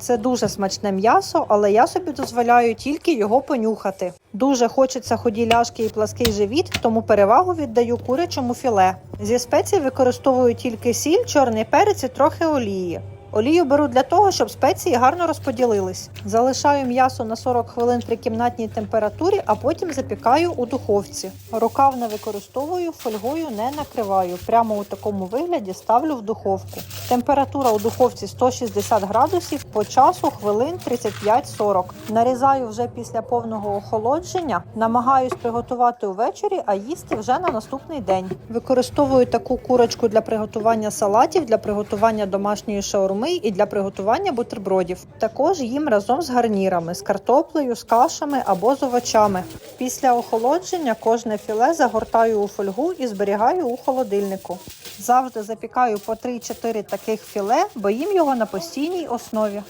Це дуже смачне м'ясо, але я собі дозволяю тільки його понюхати. Дуже хочеться ході ляшки і плаский живіт, тому перевагу віддаю курячому філе. Зі спецій використовую тільки сіль, чорний перець і трохи олії. Олію беру для того, щоб спеції гарно розподілились. Залишаю м'ясо на 40 хвилин при кімнатній температурі, а потім запікаю у духовці. Рукав не використовую, фольгою не накриваю. Прямо у такому вигляді ставлю в духовку. Температура у духовці 160 градусів по часу хвилин 35-40. Нарізаю вже після повного охолодження. Намагаюсь приготувати увечері, а їсти вже на наступний день. Використовую таку курочку для приготування салатів, для приготування домашньої шаурми і для приготування бутербродів. Також їм разом з гарнірами, з картоплею, з кашами або з овочами. Після охолодження кожне філе загортаю у фольгу і зберігаю у холодильнику. Завжди запікаю по 3-4 таких філе, бо їм його на постійній основі.